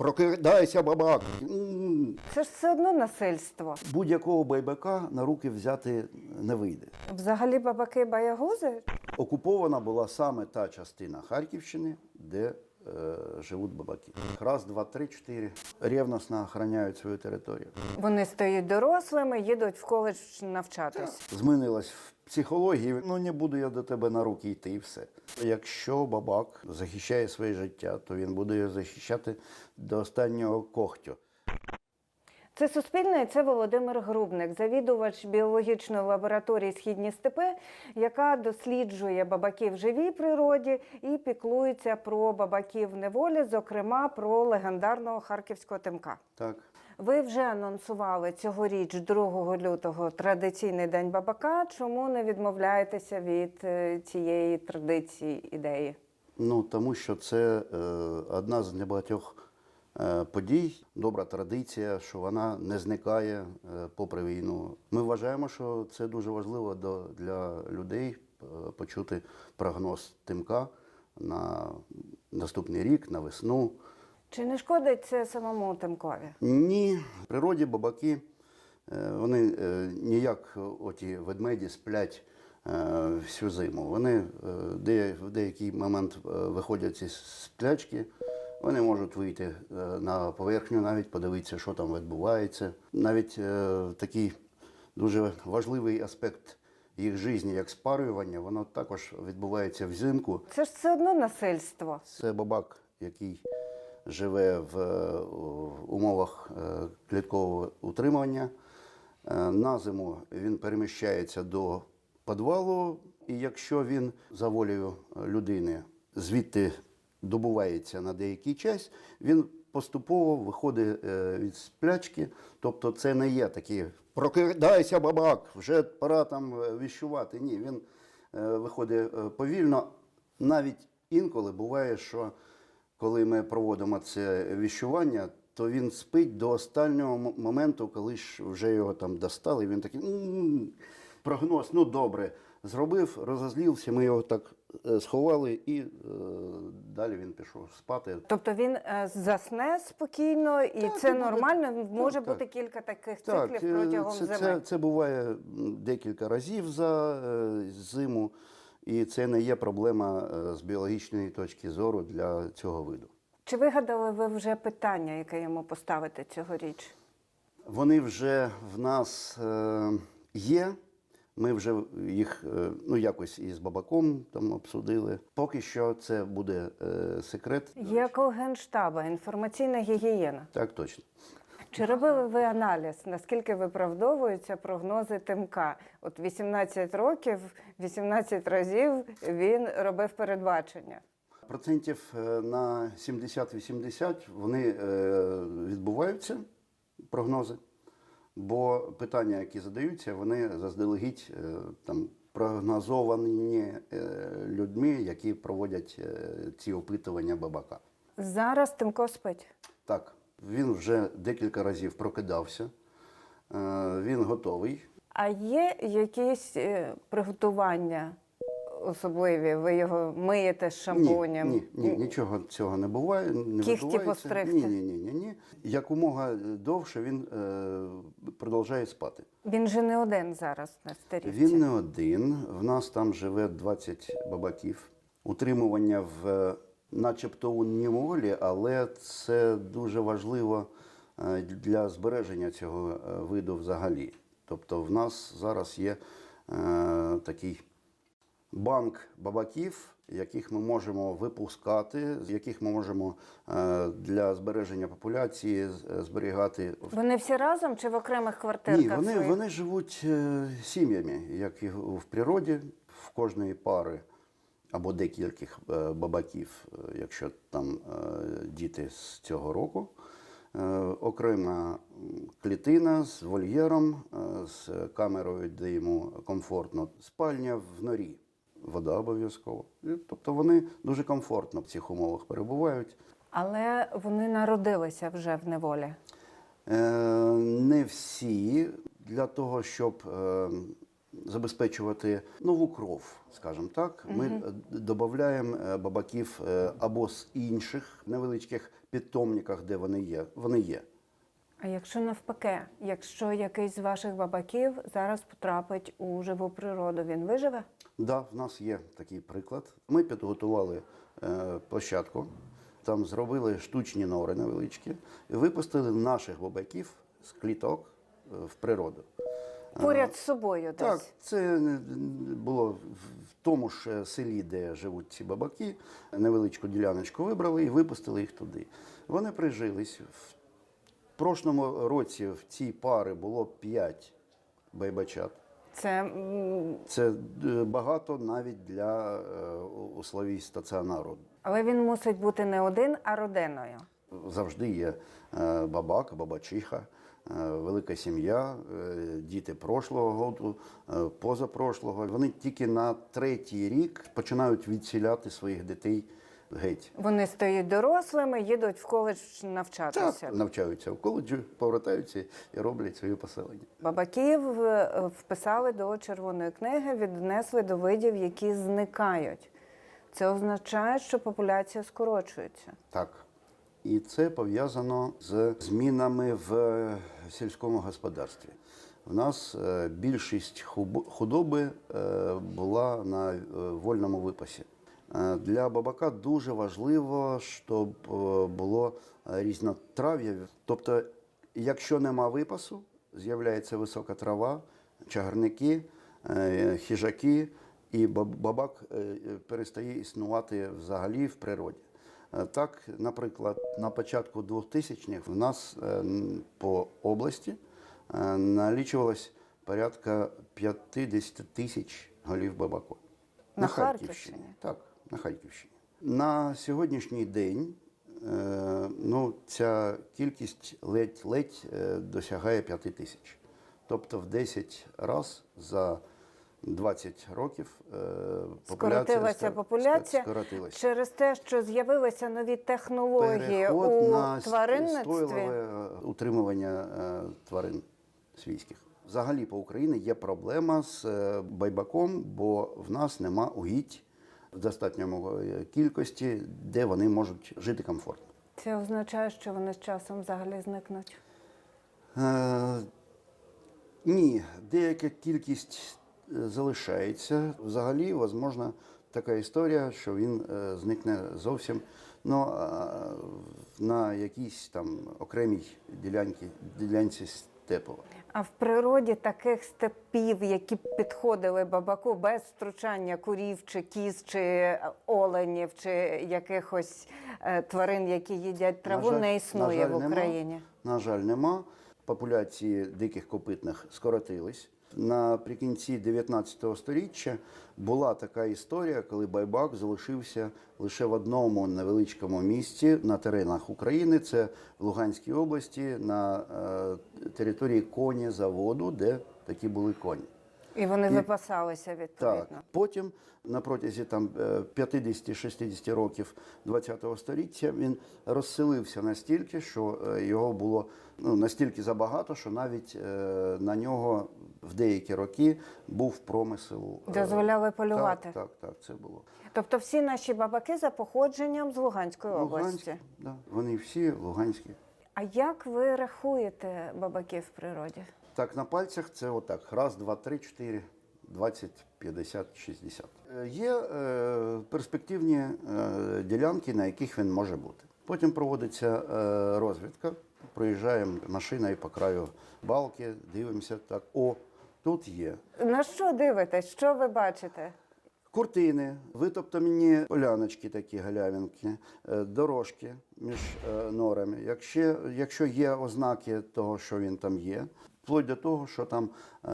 Прокидайся, бабак! Це ж все одно насильство. Будь-якого байбака на руки взяти не вийде. Взагалі бабаки боягузи? Окупована була саме та частина Харківщини, де е, живуть бабаки. Раз, два, три, чотири. Ревносно охороняють свою територію. Вони стають дорослими, їдуть в коледж навчатись. Змінилась в психології. Ну не буду я до тебе на руки йти і все. Якщо бабак захищає своє життя, то він буде його захищати до останнього когтю. Це Суспільне, це Володимир Грубник, завідувач біологічної лабораторії Східні степи, яка досліджує бабаків в живій природі і піклується про бабаків в неволі, зокрема про легендарного харківського тимка. Так. Ви вже анонсували цьогоріч, 2 лютого, традиційний день бабака. Чому не відмовляєтеся від е, цієї традиції ідеї? Ну тому що це е, одна з небагатьох е, подій, добра традиція, що вона не зникає е, попри війну. Ми вважаємо, що це дуже важливо до, для людей е, почути прогноз тимка на наступний рік, на весну. Чи не шкодить це самому тимкові? Ні, в природі бабаки е, вони е, ніяк оті ведмеді сплять е, всю зиму. Вони в деякий момент виходять із сплячки, вони можуть вийти на поверхню, навіть подивитися, що там відбувається. Навіть такий дуже важливий аспект їх життя, як спарювання, воно також відбувається взимку. Це ж все одно насильство. Це бабак, який живе в е, умовах е, кліткового утримання. Е, На зиму він переміщається до підвалу, і якщо він за волею людини звідти добувається на деякий час, він поступово виходить від сплячки. Тобто це не є такі прокидайся, бабак, вже пора там віщувати. Ні, він виходить повільно. Навіть інколи буває, що коли ми проводимо це віщування, то він спить до останнього моменту, коли ж вже його там достали. Він такий прогноз, ну добре, зробив, розозлився, ми його так е, сховали, і е, далі він пішов спати. Тобто він е, засне спокійно, і Так, це буде- нормально. Може так, бути так. кілька таких циклів е, протягом це, зими. це, це буває декілька разів за е, зиму, і це не є проблема е, з біологічної точки зору для цього виду. Чи вигадали ви вже питання, яке йому поставити цьогоріч? Вони вже в нас е, є. Ми вже їх е, ну, якось із бабаком там обсудили. Поки що це буде е, секрет. Як у генштаба, інформаційна гігієна. Так точно. Чи робили ви аналіз, наскільки виправдовуються прогнози Тимка? От 18 років, 18 разів він робив передбачення. Процентів е, на 70-80 вони е, відбуваються, прогнози. Бо питання, які задаються, вони заздалегідь е, там, прогнозовані людьми, які проводять ці опитування бабака. Зараз Тимко спить. Так, він вже декілька разів прокидався, е, він готовий. А є якісь е, приготування особливі? Ви його миєте з шампунем? Ні, ні, ні, нічого цього не буває. Не відбувається. постригти? Ні, ні, ні, ні, ні. Якомога довше він е, продовжує спати. Він же не один зараз на старівці. Він не один. В нас там живе 20 бабаків. Утримування в е, начебто у неволі, але це дуже важливо е, для збереження цього е, виду взагалі. Тобто в нас зараз є е, такий банк бабаків, яких ми можемо випускати, з яких ми можемо для збереження популяції зберігати Вони всі разом чи в окремих квартирках? ні, вони, своїх? вони живуть сім'ями, як і в природі, в кожної пари або декількох е, бабаків, е, якщо там е, діти з цього року. Окрема клітина з вольєром, з камерою, де йому комфортно. Спальня в норі, вода обов'язково. Тобто вони дуже комфортно в цих умовах перебувають. Але вони народилися вже в неволі. Не всі для того, щоб е, забезпечувати нову кров, скажімо так, ми додаємо бабаків е, або з інших невеличких підтомниках, де вони є. Вони є. А якщо навпаки, якщо якийсь з ваших бабаків зараз потрапить у живу природу, він виживе? Да, в нас є такий приклад. Ми підготували е, площадку, там зробили штучні нори невеличкі і випустили наших бабаків з кліток е, в природу. Поряд з собою Так, десь. це е, було в тому ж е, селі, де живуть ці бабаки. Невеличку діляночку вибрали і випустили їх туди. Вони прижились. В прошлому році в цій пари було 5 байбачат. Це Це е, багато навіть для условій стаціонару. але він мусить бути не один, а родиною. Завжди є бабак, бабачиха, велика сім'я, е, діти прошлого року, е, позапрошлого. Вони тільки на третій рік починають відсіляти своїх дітей геть. Вони стають дорослими, їдуть в коледж навчатися. Так, навчаються в коледжі, повертаються і роблять своє поселення. Бабаків е, вписали до червоної книги, віднесли до видів, які зникають. Це означає, що популяція скорочується. Так. І це пов'язано з змінами в сільському господарстві. У нас е, більшість худоби е, була на е, вольному випасі. Е, Для бабака дуже важливо, щоб е, було е, різнотрав'я. Тобто, якщо нема випасу, з'являється висока трава, чагарники, е, хижаки, і бабак е, е, перестає існувати взагалі в природі. Е, Так, наприклад, на початку 2000-х в нас е, по області е, налічувалось порядка 50 тисяч голів бабаку. На Харківщині? Так, на Харківщині. На сьогоднішній день ну, ця кількість ледь-ледь досягає 5 тисяч. Тобто в 10 разів за 20 років е, популяція Скоротилася популяція скоротилася. через те, що з'явилися нові технології Переход у на тваринництві. е, утримування е, тварин свійських. Взагалі по Україні є проблема з е, байбаком, бо в нас нема угідь в достатньому е, кількості, де вони можуть жити комфортно. Це означає, що вони з часом взагалі зникнуть. Е, ні, деяка кількість е, залишається. Взагалі, можливо, така історія, що він е, зникне зовсім ну, на якійсь там окремій ділянці, ділянці степу. А в природі таких степів, які підходили бабаку без втручання курів чи кіз, чи оленів, чи якихось е, тварин, які їдять траву, На жаль- не існує на жаль, в нема. Україні. На жаль, нема. Популяції диких копитних скоротились. Наприкінці 19 століття була така історія, коли байбак залишився лише в одному невеличкому місці на теренах України. Це в Луганській області на е, території коні заводу, де такі були коні. І вони І- випасалися відповідно. Так, потім на протязі там е, 50-60 років ХХ століття він розселився настільки, що е, його було ну, настільки забагато, що навіть е, на нього в деякі роки був промисел. е, Дозволяли полювати. Так, так, так, це було. Тобто всі наші бабаки за походженням з Луганської області. Луганські, да, вони всі луганські. А як ви рахуєте бабаків в природі? Так, на пальцях це отак. Раз, два, три, чотири, 20, 50, 60. Е, Є е, перспективні е, ділянки, на яких він може бути. Потім проводиться е, розвідка. Проїжджаємо машиною по краю балки, дивимося так. О, тут є. На що дивитесь? Що ви бачите? Куртини, витоптані поляночки, такі галявинки, е, дорожки між е, норами. Якщо, якщо є ознаки того, що він там є, вплоть до того, що там е,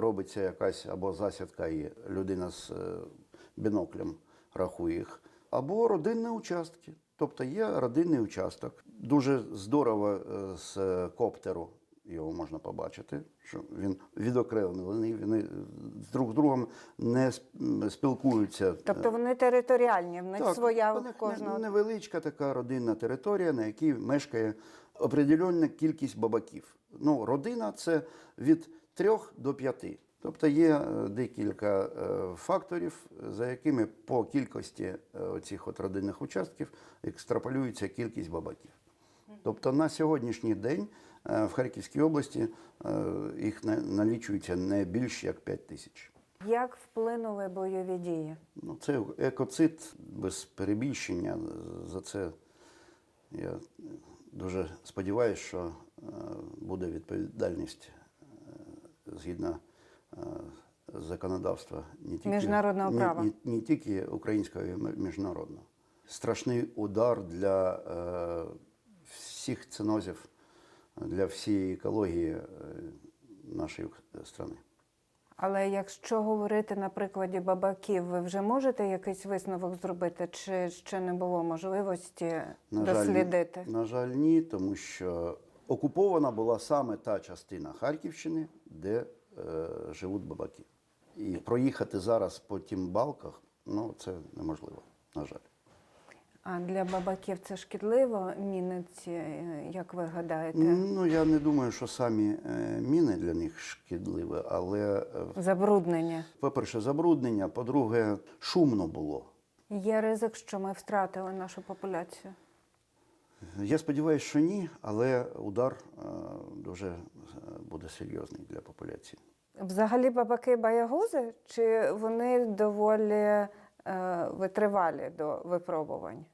робиться якась або засідка, і людина з біноклем рахує їх, або родинні участки. Тобто є родинний участок. Дуже здорово з коптеру його можна побачити, що він відокремлений, вони з друг другом не спілкуються. Тобто вони територіальні, в них Так, своя них кожного. невеличка така родинна територія, на якій мешкає определенна кількість бабаків. Ну, родина це від трьох до п'яти. Тобто є е, декілька е, факторів, за якими по кількості е, цих от родинних участків екстраполюється кількість бабаків. Тобто на сьогоднішній день в Харківській області е, їх на- налічується не більш як 5 тисяч. Як вплинули бойові дії? Ну, це екоцид без перебільшення. За це я дуже сподіваюся, що е, буде відповідальність е, згідно е, законодавства не тільки, Міжнародного не- права. Не, не тільки українського, і міжнародного. Страшний удар для е, всіх цинозів, для всієї екології е, нашої країни. Але якщо говорити на прикладі бабаків, ви вже можете якийсь висновок зробити, чи ще не було можливості дослідити? Жаль, на жаль, ні, тому що окупована була саме та частина Харківщини, де е, живуть бабаки. І проїхати зараз по тим балках, ну це неможливо, на жаль. А для бабаків це шкідливо, міни ці, е, як ви гадаєте? Ну я не думаю, що самі е, міни для них шкідливі, але, е, Забруднення. по-перше, забруднення, по-друге, шумно було. Є ризик, що ми втратили нашу популяцію. Я сподіваюся, що ні, але удар дуже буде серйозний для популяції. Взагалі бабаки боягузи, чи вони доволі е, витривалі до випробувань?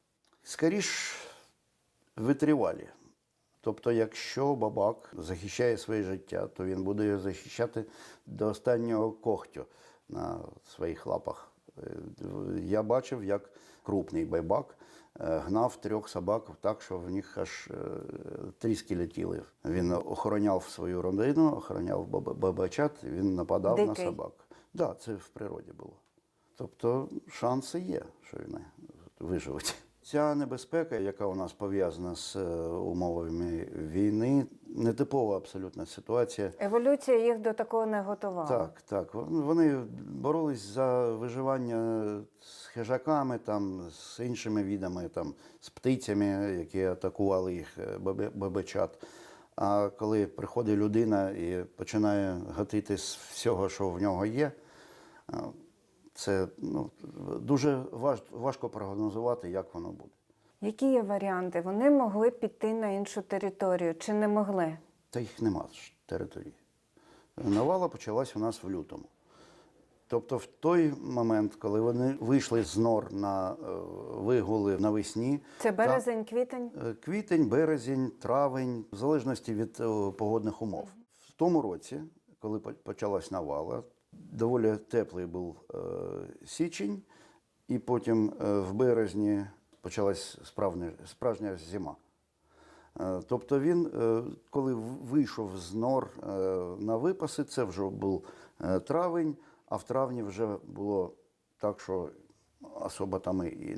Скоріш витривалі. Тобто, якщо бабак захищає своє життя, то він буде його захищати до останнього когтю на своїх лапах. Е, Я бачив, як крупний байбак е, гнав трьох собак так, що в них аж е, тріски летіли. Він охороняв свою родину, охороняв баба- бабачат, він нападав на собак. Так, да, це в природі було. Тобто шанси є, що вони виживуть. Ця небезпека, яка у нас пов'язана з е, умовами війни, нетипова абсолютна ситуація. Еволюція їх до такого не готувала. Так, так. Вони боролись за виживання з хижаками, там, з іншими відами, там, з птицями, які атакували їх е, бабичат. А коли приходить людина і починає гатити з всього, що в нього є, це ну, дуже важ, важко прогнозувати, як воно буде. Які є варіанти? Вони могли піти на іншу територію чи не могли? Та їх нема території. Навала почалась у нас в лютому. Тобто, в той момент, коли вони вийшли з нор на е, вигули навесні, Це березень, квітень? е, квітень, березень, травень, в залежності від е, погодних умов. В тому році, коли почалась навала, доволі теплий був е, січень, і потім е, в березні почалась справжня, зима. Е, Тобто він, коли вийшов з нор на випаси, це вже був травень, а в травні вже було так, що особо там і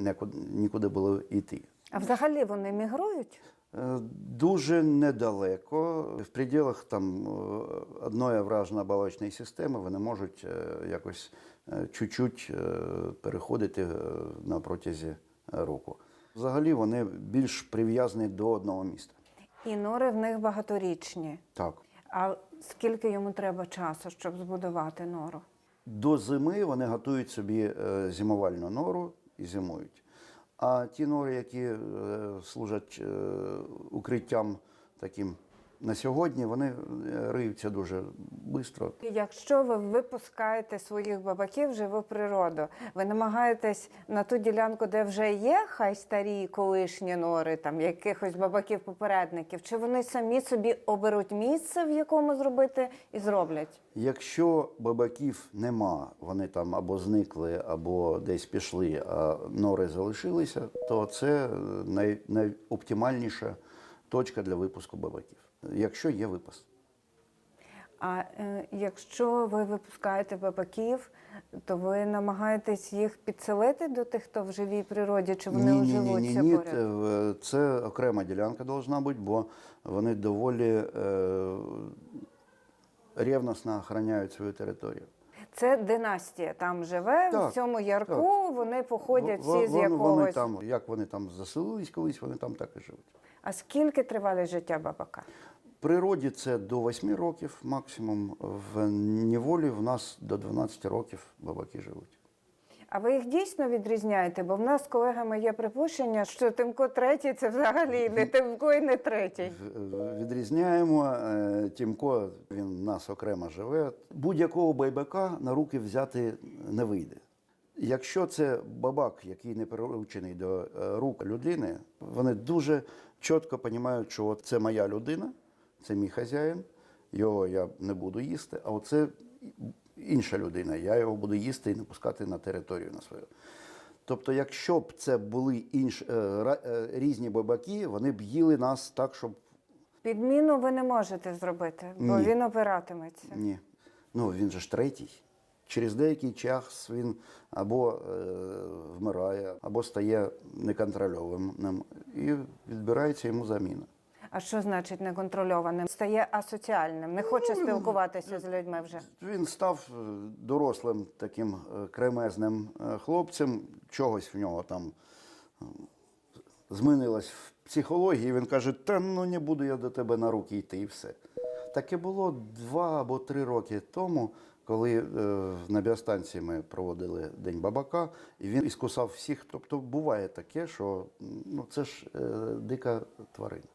нікуди було йти. А взагалі вони мігрують? Е, Дуже недалеко, в пределах там е, одної вражно-балочної системи вони можуть е, якось чуть-чуть переходити на протязі року. Взагалі вони більш прив'язані до одного міста. І нори в них багаторічні. Так. А скільки йому треба часу, щоб збудувати нору? До зими вони готують собі зимувальну нору і зимують. А ті нори, які е, служать е, укриттям таким на сьогодні, вони е, риються дуже швидко. Якщо ви випускаєте своїх бабаків в живу природу, ви намагаєтесь на ту ділянку, де вже є хай старі колишні нори, там якихось бабаків-попередників, чи вони самі собі оберуть місце, в якому зробити, і зроблять? Якщо бабаків нема, вони там або зникли, або десь пішли, а нори залишилися, то це е, най, найоптимальніша точка для випуску бабаків, якщо є випас. А е, якщо ви випускаєте бабаків, то ви намагаєтесь їх підселити до тих, хто в живій природі, чи вони ні, ні, ні, ні, ні, поряд? е, це окрема ділянка должна бути, бо вони доволі е, ревносно охороняють свою територію. Це династія там живе, в Так, цьому ярку вони походять всі з якогось. Вони там, як вони там заселились колись, вони там так і живуть. А скільки тривалість життя бабака? природі це до 8 років максимум. В неволі в нас до 12 років бабаки живуть. А ви їх дійсно відрізняєте? Бо в нас з колегами є припущення, що Тимко третій це взагалі не Тимко і не третій. Відрізняємо. Е, Тімко він в нас окремо живе. Будь-якого байбака на руки взяти не вийде. Якщо це бабак, який не приручений до е, рук людини, вони дуже чітко розуміють, що от це моя людина, це мій хазяїн, його я не буду їсти, а оце інша людина, я його буду їсти і не пускати на територію на свою. Тобто, якщо б це були інш, е, е, різні бабаки, вони б їли нас так, щоб Підміну ви не можете зробити, бо Ні. він опиратиметься. ні. Ну він же ж третій. Через деякий час він або е, вмирає, або стає неконтрольованим і відбирається йому заміна. А що значить неконтрольованим? Стає асоціальним, не хоче Ну, спілкуватися з людьми вже. Він став е, дорослим таким е, кремезним хлопцем, чогось в нього там змінилось в психології. Він каже: Та ну не буду я до тебе на руки йти, і все. Таке було два або три роки тому, коли е, на біостанції ми проводили День бабака, і він іскусав всіх. Тобто буває таке, що ну, це ж е, дика тварина.